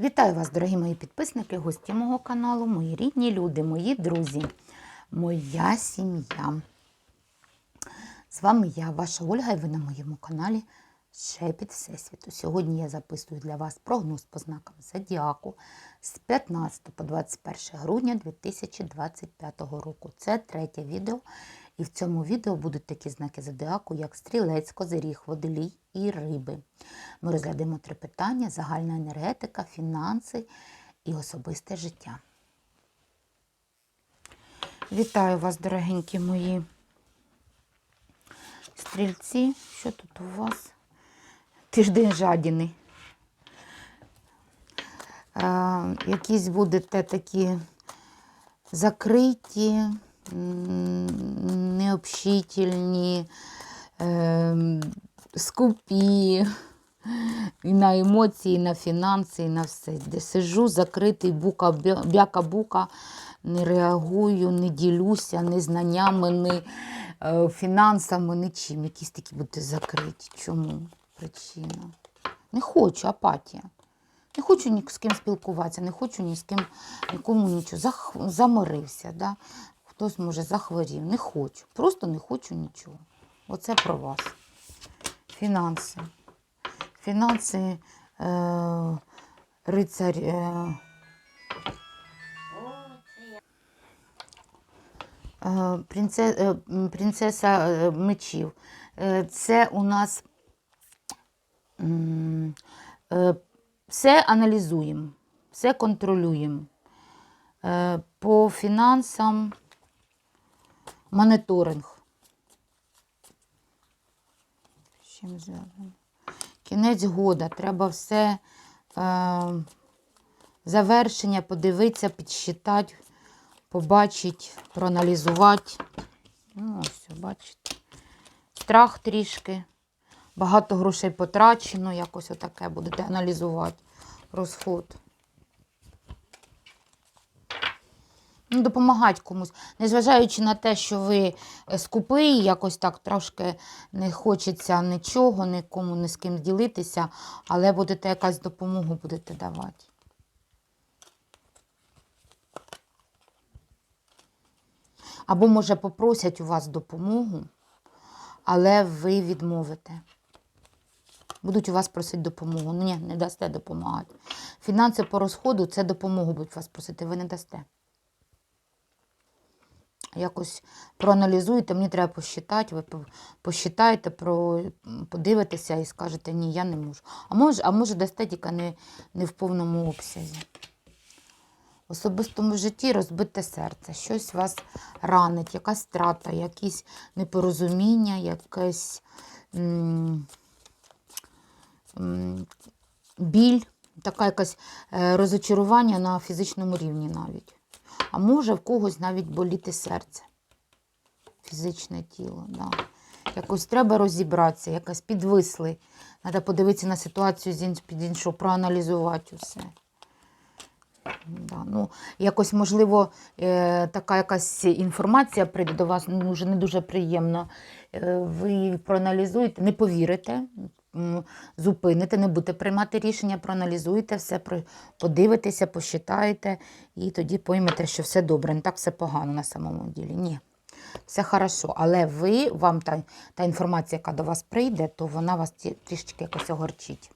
Вітаю вас, дорогі мої підписники, гості мого каналу, мої рідні люди, мої друзі, моя сім'я. З вами я, ваша Ольга, і ви на моєму каналі Шепіт Всесвіту. Сьогодні я записую для вас прогноз по знакам Зодіаку з 15 по 21 грудня 2025 року. Це третє відео. І в цьому відео будуть такі знаки Зодіаку, як стрілець, козиріг, водолій і риби. Ми розглянемо три питання: загальна енергетика, фінанси і особисте життя. Вітаю вас, дорогенькі мої стрільці. Що тут у вас? Тиждень жадіни. Якісь будете такі закриті, необщительні, е, скупі. І на емоції, і на фінанси, і на все. Де сижу, закритий, бука, бяка-бука, не реагую, не ділюся ні знаннями, ні е, фінансами, нічим. Якісь такі будете закриті. Чому? Причина. Не хочу, апатія. Не хочу ні з ким спілкуватися, не хочу ні з ким нікому нічого. Зах... Заморився, да? Хтось може захворів. Не хочу. Просто не хочу нічого. Оце про вас. Фінанси. Фінанси, е, рицарь. Е, е, е, принцеса е, мечів. Е, це у нас все аналізуємо, все контролюємо. По фінансам моніторинг. Кінець года. Треба все е, завершення подивитися, підсчитати, побачити, проаналізувати. Ну, ось, бачите. Страх трішки. Багато грошей потрачено, якось отаке будете аналізувати. Розход. Допомагати комусь. Незважаючи на те, що ви е, скупий, якось так трошки не хочеться нічого, нікому ні з ким ділитися, але будете якась допомогу будете давати. Або, може, попросять у вас допомогу, але ви відмовите. Будуть у вас просити допомогу. Ну, ні, не дасте допомагати. Фінанси по розходу це допомогу будуть вас просити, ви не дасте. Якось проаналізуєте, мені треба посчитати, ви по- посчитаєте, про, подивитеся і скажете, ні, я не можу. А може, а може дасте тільки не, не в повному обсязі. В особистому житті розбите серце, щось вас ранить, якась страта, якісь непорозуміння, якесь м, м, біль, така якась е, розочарування на фізичному рівні навіть. А може в когось навіть боліти серце, фізичне тіло. Да. Якось треба розібратися, якось підвисли. Треба подивитися на ситуацію з під іншого, проаналізувати усе. Да, ну, якось, можливо, е, така якась інформація прийде до вас, ну, вже не дуже приємно. Е, ви проаналізуєте, не повірите, зупините, не будете приймати рішення, проаналізуєте все, подивитеся, посчитаєте, і тоді поймете, що все добре, не так все погано на самому ділі. Ні. Все хорошо, але ви, вам та, та інформація, яка до вас прийде, то вона вас трішечки якось огорчить.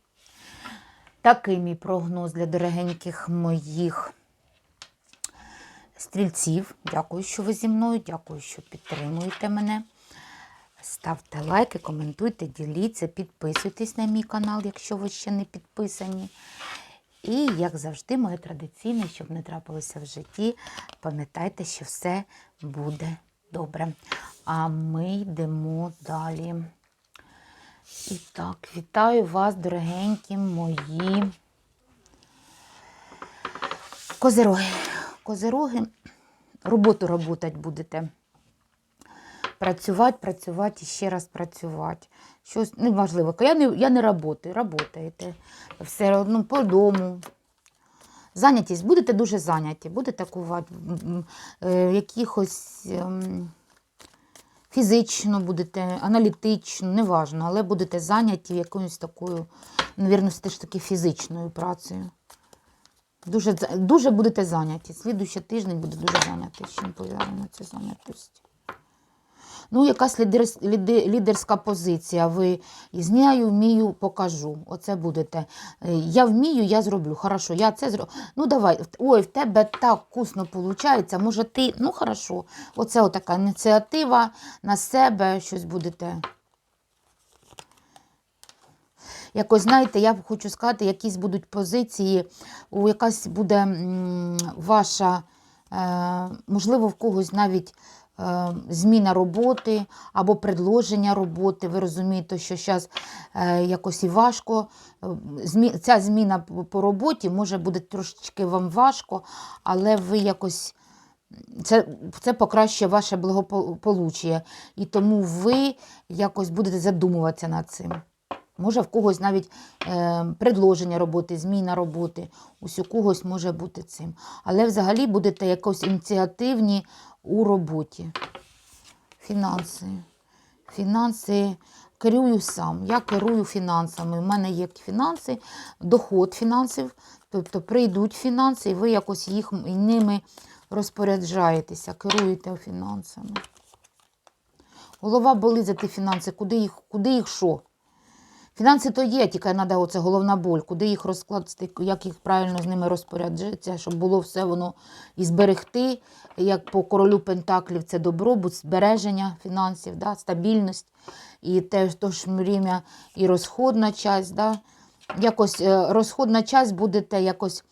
Такий мій прогноз для дорогеньких моїх стрільців. Дякую, що ви зі мною, дякую, що підтримуєте мене. Ставте лайки, коментуйте, діліться, підписуйтесь на мій канал, якщо ви ще не підписані. І, як завжди, моє традиційне, щоб не трапилося в житті, пам'ятайте, що все буде добре. А ми йдемо далі. І так, вітаю вас, дорогенькі мої козироги. Козироги, роботу роботать будете. Працювати, працювати і ще раз працювати. Щось неважливо. Я не, я не працюю, працюєте. Все одно по дому. Зайнятість, будете дуже зайняті, будете кувати е, якихось ем, фізично будете, аналітично, неважно, але будете зайняті якоюсь такою, навірно, все ж таки фізичною працею. Дуже, дуже будете зайняті. Слідуючий тиждень буде дуже зайнятий. Чим пов'язана ця зайнятість? Ну, якась лідерс, ліде- лідерська позиція. Ви знаю, вмію, покажу. Оце будете. Е, Я вмію, я зроблю. Хорошо, я це зроблю. Ну, давай. Ой, в тебе так вкусно виходить. Може, ти, ну хорошо. Оце отака ініціатива на себе, щось будете. Якось, знаєте, я хочу сказати, якісь будуть позиції, якась буде ваша, е, можливо, в когось навіть зміна роботи або предложення роботи. Ви розумієте, що зараз е, якось і важко. Е, ця зміна по роботі може буде трошечки вам важко, але ви якось. Це, це покращує ваше благополуччя. І тому ви якось будете задумуватися над цим. Може, в когось навіть е, предложення роботи, зміна роботи, ось у когось може бути цим. Але взагалі будете якось ініціативні у роботі. Фінанси. Фінанси керую сам. Я керую фінансами. У мене є фінанси, доход фінансів, тобто прийдуть фінанси, і ви якось їх ними розпоряджаєтеся, керуєте фінансами. Голова болить за ті фінанси, куди їх, куди їх що? Фінанси то є, тільки треба оце головна боль, куди їх розкласти, як їх правильно з ними розпоряджатися, щоб було все воно і зберегти, як по королю Пентаклів, це добробут, збереження фінансів, да, стабільність, і теж то ж время і розходна часть. Да. Якось е, розходна часть будете якось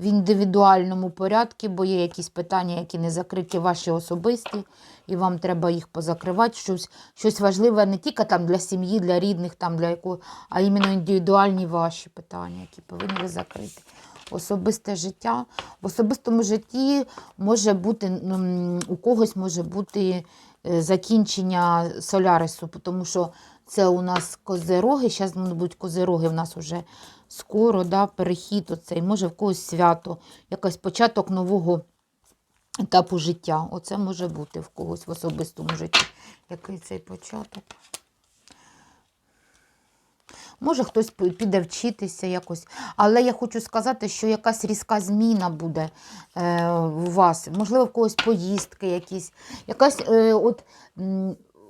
в індивідуальному порядку, бо є якісь питання, які не закриті ваші особисті, і вам треба їх позакривати. Щось, щось важливе не тільки там для сім'ї, для рідних, там, для якого, а іменно індивідуальні ваші питання, які повинні ви закрити. Особисте життя. В особистому житті може бути, у когось може бути е, закінчення солярису, тому що це у нас козероги, зараз будуть козероги в нас вже скоро, да, перехід оцей, може в когось свято, якийсь початок нового етапу життя. Оце може бути в когось в особистому житті. Який цей початок? Може, хтось піде вчитися якось. Але я хочу сказати, що якась різка зміна буде е, у вас. Можливо, в когось поїздки якісь. Якась е, от,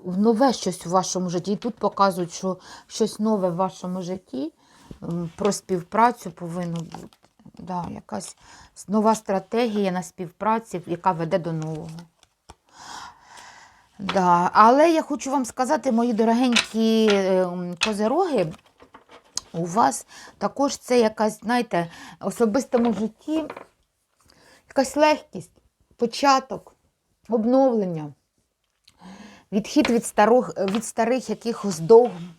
нове щось у вашому житті. І тут показують, що щось нове в вашому житті про співпрацю повинно бути. Да, якась нова стратегія на співпраці, яка веде до нового. Да. Але я хочу вам сказати, мої дорогенькі е, козероги, у вас також це якась, знаєте, в особистому житті якась легкість, початок, обновлення, відхід від старих, від старих якихось догм,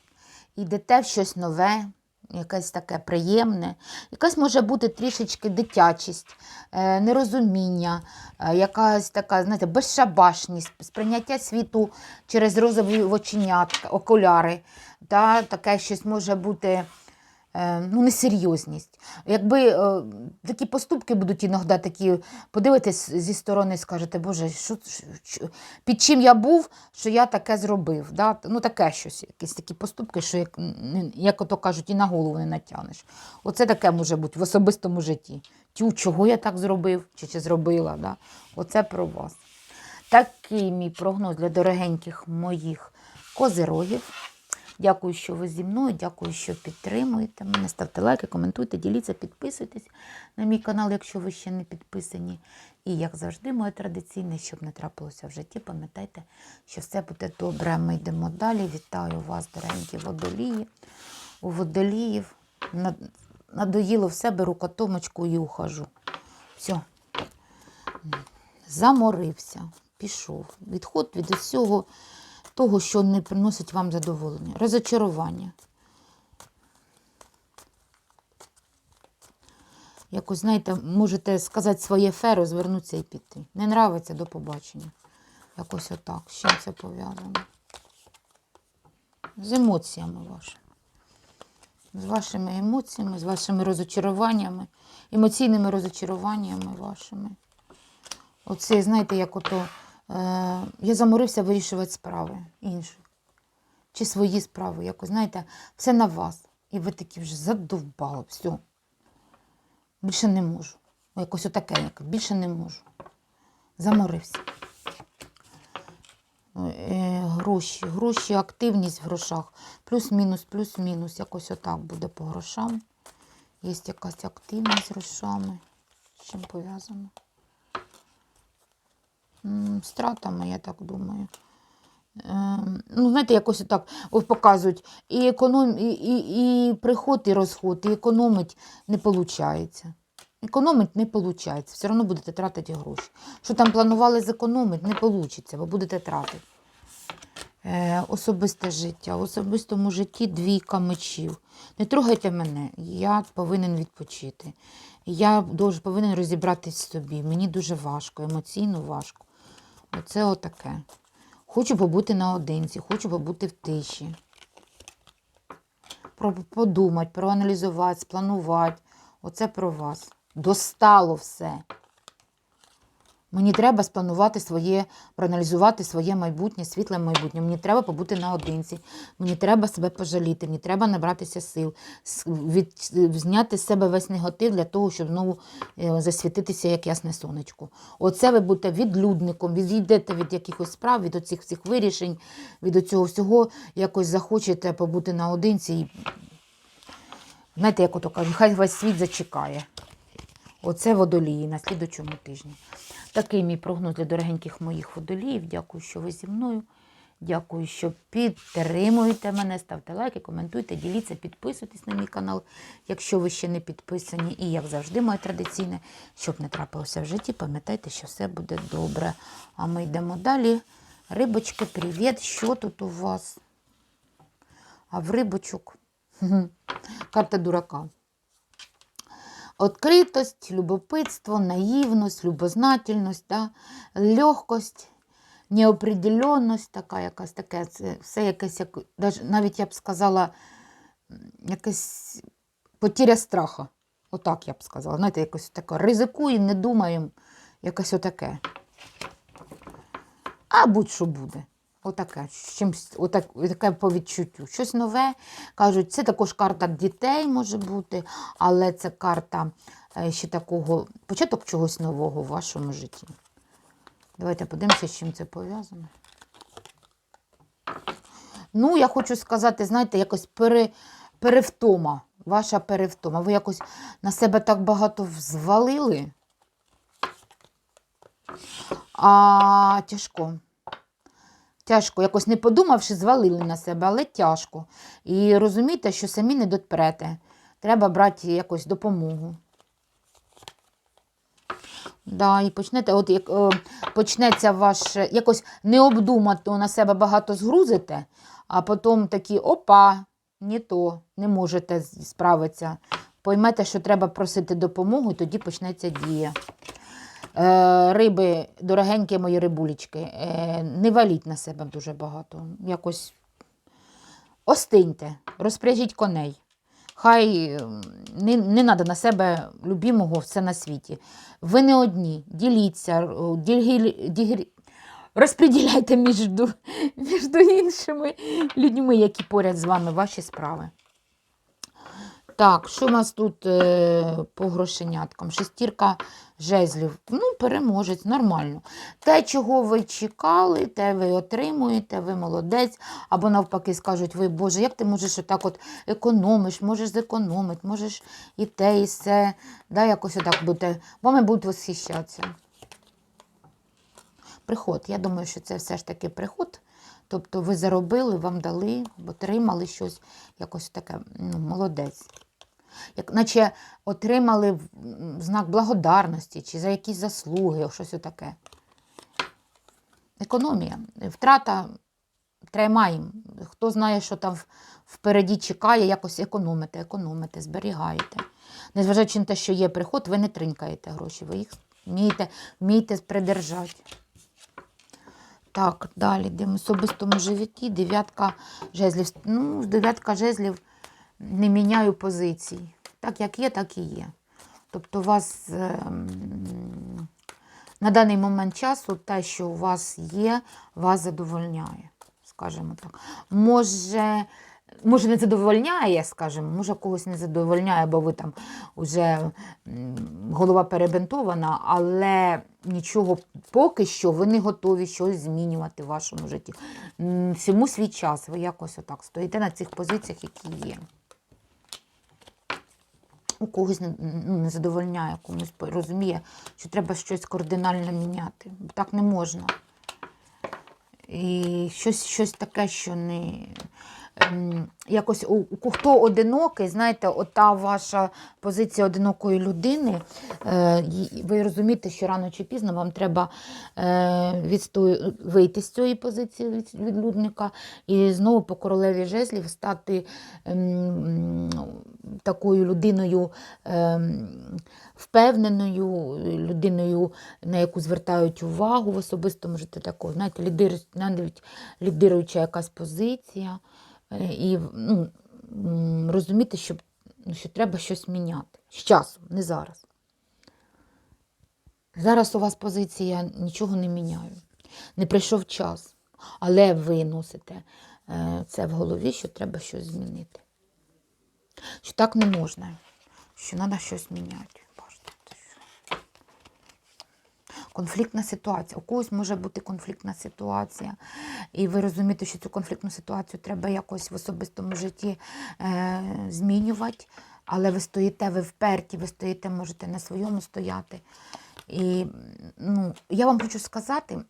йдете в щось нове, якесь таке приємне, якась може бути трішечки дитячість, е, нерозуміння, е, якась така, знаєте, безшабашність, сприйняття світу через розові оченятка, окуляри. Та, таке щось може бути ну, несерйозність. Якби е, такі поступки будуть іноді такі, подивитесь зі сторони скажете, Боже, що, що, під чим я був, що я таке зробив. Да? Ну, таке щось, якісь такі поступки, що, як, як ото кажуть, і на голову не натягнеш. Оце таке може бути в особистому житті. Тю, чого я так зробив, чи, чи зробила. Да? Оце про вас. Такий мій прогноз для дорогеньких моїх козирогів. Дякую, що ви зі мною. Дякую, що підтримуєте мене. Ставте лайки, коментуйте, діліться, підписуйтесь на мій канал, якщо ви ще не підписані. І, як завжди, моє традиційне, щоб не трапилося в житті, пам'ятайте, що все буде добре. Ми йдемо далі. Вітаю вас, дорогенькі водолії. У водоліїв надоїло все, беру котомочку і ухожу. Все. Заморився, пішов. Відход від усього того, що не приносить вам задоволення. Розочарування. Якось, знаєте, можете сказати своє фе, розвернутися і піти. Не нравиться до побачення. Якось отак. З чим це пов'язано? З емоціями вашими. З вашими емоціями, з вашими розочаруваннями, емоційними розочаруваннями вашими. Оце, знаєте, як ото я заморився вирішувати справи інших. Чи свої справи. Якось, знаєте, все на вас. І ви такі вже задовбали, все. Більше не можу. Якось отаке, як більше не можу. Заморився. Е, гроші, гроші, активність в грошах. Плюс-мінус, плюс-мінус. Якось отак буде по грошам. Є якась активність з грошами. З чим пов'язано? М, З тратами, я так думаю. Ем, ну, знаєте, якось так показують. І, економ... і, і, і приход, і розход, і економить не виходить. Економить не виходить. Все одно будете тратити гроші. Що там планували зекономити, не вийде, ви будете тратити. Е, особисте життя. В особистому житті двійка мечів. Не трогайте мене, я повинен відпочити. Я повинен розібратись в собі. Мені дуже важко, емоційно важко. Оце отаке. Хочу побути наодинці, хочу побути в тиші. Подумати, проаналізувати, спланувати. Оце про вас. Достало все. Мені треба спланувати своє, проаналізувати своє майбутнє, світле майбутнє. Мені треба побути наодинці. Мені треба себе пожаліти, мені треба набратися сил, від, зняти з себе весь негатив для того, щоб знову е, засвітитися як ясне сонечко. Оце ви будете відлюдником, відійдете від якихось справ, від оцих всіх вирішень, від цього всього, якось захочете побути наодинці. І, знаєте, як ото кажуть, хай весь світ зачекає. Оце водолії на слідучому тижні. Такий мій прогноз для дорогеньких моїх водоліїв. Дякую, що ви зі мною. Дякую, що підтримуєте мене. Ставте лайки, коментуйте, діліться, підписуйтесь на мій канал, якщо ви ще не підписані. І, як завжди, моє традиційне, щоб не трапилося в житті, пам'ятайте, що все буде добре. А ми йдемо далі. Рибочки, привіт! Що тут у вас? А в рибочок. Карта дурака. Откритость, любопитство, наївність, любознательність, да? легкость, неопределенність, така якась таке, це все якесь, як, навіть я б сказала, якась потеря страха. Отак я б сказала. Знаєте, якось таке. Ризикуємо, не думаємо, якось отаке. А будь-що буде. Отаке, чимсь, отак, таке по відчуттю. Щось нове. Кажуть, це також карта дітей може бути, але це карта е, ще такого, початок чогось нового в вашому житті. Давайте подивимося, з чим це пов'язано. Ну, я хочу сказати, знаєте, якось пере, перевтома. Ваша перевтома. Ви якось на себе так багато взвалили. А тяжко. Тяжко, якось не подумавши, звалили на себе, але тяжко. І розумійте, що самі не дотпрете. Треба брати якось допомогу. Да, і почнете, от як е, почнеться ваш е, якось необдумато на себе багато згрузите, а потім такі опа, не то, не можете справитися. Поймете, що треба просити допомогу, і тоді почнеться дія. Е, риби, дорогенькі мої рибулечки, е, не валіть на себе дуже багато. Якось остиньте, розпряжіть коней. Хай не, не треба на себе любімого все на світі. Ви не одні, діліться, р- ділгі- розподіляйте між, між іншими людьми, які поряд з вами ваші справи. Так, що у нас тут е, по грошеняткам? Шестірка жезлів. Ну, переможець, нормально. Те, чого ви чекали, те ви отримуєте, ви молодець. Або навпаки скажуть, ви, Боже, як ти можеш отак от економиш, можеш зекономити, можеш і те, і все. Да, якось отак будете. Вами будуть восхищатися. Приход. Я думаю, що це все ж таки приход. Тобто ви заробили, вам дали, отримали щось, якось таке, ну, молодець. Як, наче отримали знак благодарності чи за якісь заслуги, щось таке. Економія. Втрата тримаємо. Хто знає, що там впереді чекає, якось економите, економите, зберігаєте. Незважаючи на те, що є приход, ви не тринькаєте гроші, ви їх вмієте, вмієте придержати. Так, далі, де в особистому животі, дев'ятка жезлів. Ну, дев'ятка жезлів не міняю позицій. Так, як є, так і є. Тобто, у вас ем, на даний момент часу те, що у вас є, вас задовольняє, скажімо так. Може, може, не задовольняє, скажімо, може когось не задовольняє, бо ви там вже голова перебинтована, але нічого поки що ви не готові щось змінювати в вашому житті. Всьому свій час. Ви якось отак стоїте на цих позиціях, які є. У когось не, ну, задовольняє, комусь розуміє, що треба щось кардинально міняти. Бо так не можна. І щось, щось таке, що не. Ем, Якось у, хто одинокий, знаєте, ота ваша позиція одинокої людини, е, ви розумієте, що рано чи пізно вам треба е, відстою, вийти з цієї позиції від, відлюдника і знову по королеві жезлів стати ем, такою людиною ем, впевненою, людиною, на яку звертають увагу в особистому житті такого, знаєте, лідируюча якась позиція. Е, І ну, розуміти, що, ну, що треба щось міняти. З часом, не зараз. Зараз у вас позиція нічого не міняю. Не прийшов час. Але ви носите е, це в голові, що треба щось змінити. Що так не можна, що треба щось міняти. Бачите, це що? Конфліктна ситуація. У когось може бути конфліктна ситуація, і ви розумієте, що цю конфліктну ситуацію треба якось в особистому житті е, змінювати, але ви стоїте, ви вперті, ви стоїте, можете на своєму стояти. І ну, я вам хочу сказати,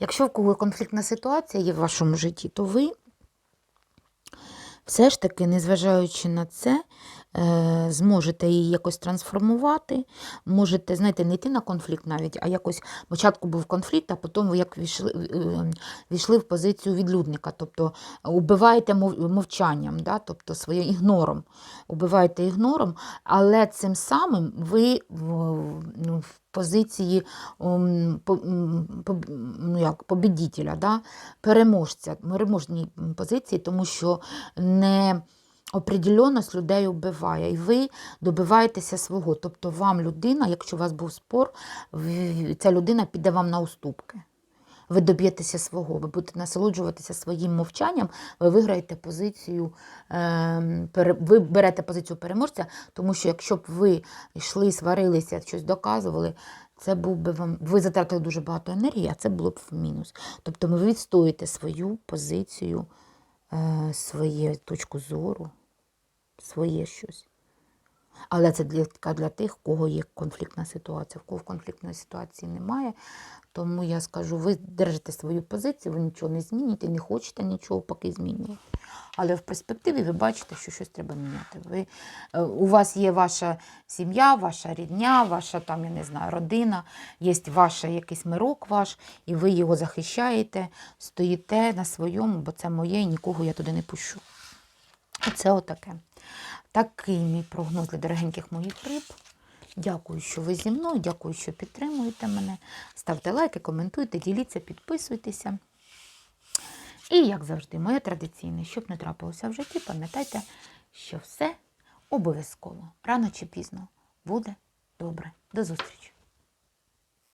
якщо в кого конфліктна ситуація є в вашому житті, то ви все ж таки, незважаючи на це, е, зможете її якось трансформувати. Можете, знаєте, не йти на конфлікт навіть, а якось спочатку був конфлікт, а потім ви як війшли, е, в позицію відлюдника, тобто убиваєте мовчанням, да? тобто своїм ігнором. Убиваєте ігнором, але цим самим ви ну, позиції м, по- м, по- ну, побідітеля, да? переможця, переможній позиції, тому що не Определенность людей вбиває, і ви добиваєтеся свого. Тобто вам людина, якщо у вас був спор, ця людина піде вам на уступки. Ви доб'єтеся свого, ви будете насолоджуватися своїм мовчанням, ви виграєте позицію, е, ви берете позицію переможця, тому що якщо б ви йшли, сварилися, щось доказували, це був би вам. Ви затратили дуже багато енергії, а це було б в мінус. Тобто ви відстоїте свою позицію, е, своє точку зору, своє щось. Але це для, для тих, в кого є конфліктна ситуація. В кого конфліктної ситуації немає. Тому я скажу, ви держите свою позицію, ви нічого не зміните, не хочете нічого поки змінювати. Але в перспективі ви бачите, що щось треба міняти. Ви, е, у вас є ваша сім'я, ваша рідня, ваша там, я не знаю, родина, є ваш якийсь мирок ваш, і ви його захищаєте, стоїте на своєму, бо це моє, і нікого я туди не пущу. Оце отаке. Такий мій прогноз для дорогеньких моїх риб. Дякую, що ви зі мною, дякую, що підтримуєте мене. Ставте лайки, коментуйте, діліться, підписуйтеся. І, як завжди, моє традиційне, щоб не трапилося в житті, пам'ятайте, що все обов'язково, рано чи пізно, буде добре. До зустрічі!